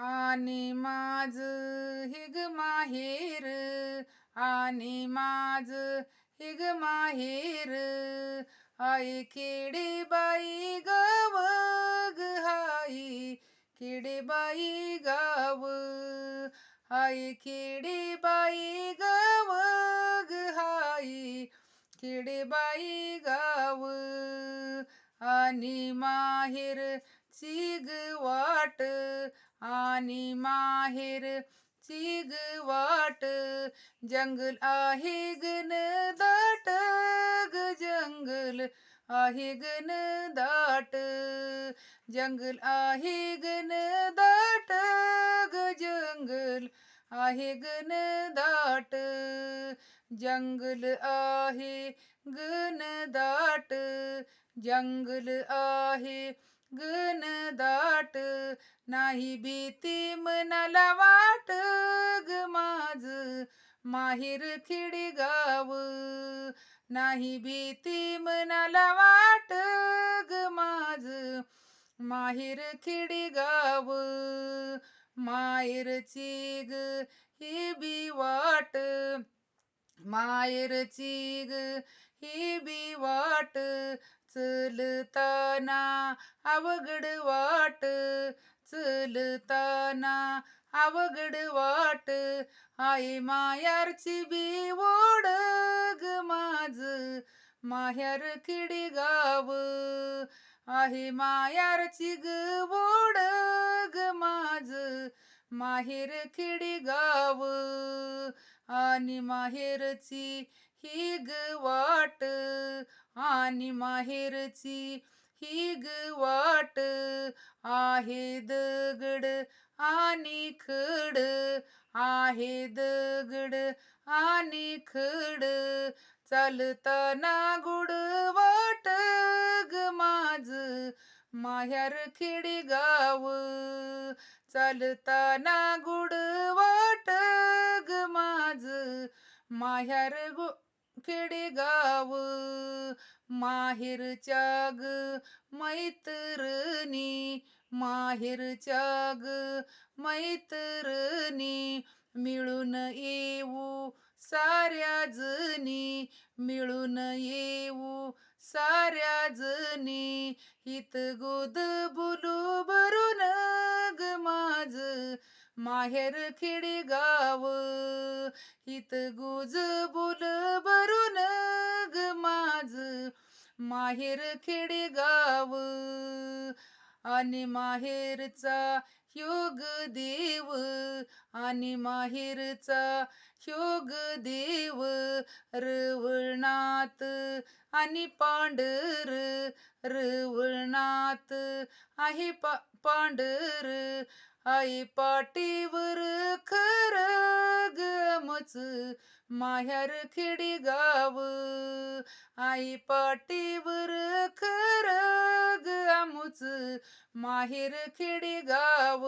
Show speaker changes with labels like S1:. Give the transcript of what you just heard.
S1: आणि माझ हिग माहेर आणि माझ हिग माहेर. आई खेडे बाई गाव हाई खेडे बाई गाव आई खेडे बाई गाव हाई खेडे बाई गाव आणि माहेर चिग वाट आणि माहेर चिग वाट जंगल आहे गन दाट ग जंगल आहे गन दाट जंगल आहे गन दाट ग जंगल आहे गन दाट जंगल आहे गन दाट जंगल आहे गन दाट नाही भीती मनाला वाट ग माझ. माहेर गाव. नाही भीती मनाला वाट ग माझ. माहेर गाव. माहेरची ग ही बी वाट. माहेरची ग ही बी वाट. चलताना अवघड वाट. चलताना अवघड वाट. आई मायारची बी ओढग ग माझ. माहेर खेडी गाव आहे मायारची ग ओढग ग माझ. माहेर खिडी गाव आणि माहेरची ही ग वाट. आणि माहेरची हिग वाट आहे दगड आणि खड आहे दगड आणि खड. चालताना गुड वाट ग माझ माह्यार खेडी गाव चालताना गुड वाट ग माझ माह्यार खेडेगाव माहेरच्या ग मैत्रणी माहेरच्या ग मैत्रणी मिळून येऊ साऱ्या जणी मिळून येऊ साऱ्या जणी. हित गोद बोलू बरून ग माझ माहेर खेडी गाव हित गुज बोल बरून ग माझ माहेर खेडी गाव आणि माहेरचा योग देव आणि माहेरचा योग देव रवळनाथ आणि पांढर रवळनाथ आहे पा पांढर आई पाटीवर खर गमच माह्यार खेडी गाव आई पाटीवर खर गमच माहेर खेडी गाव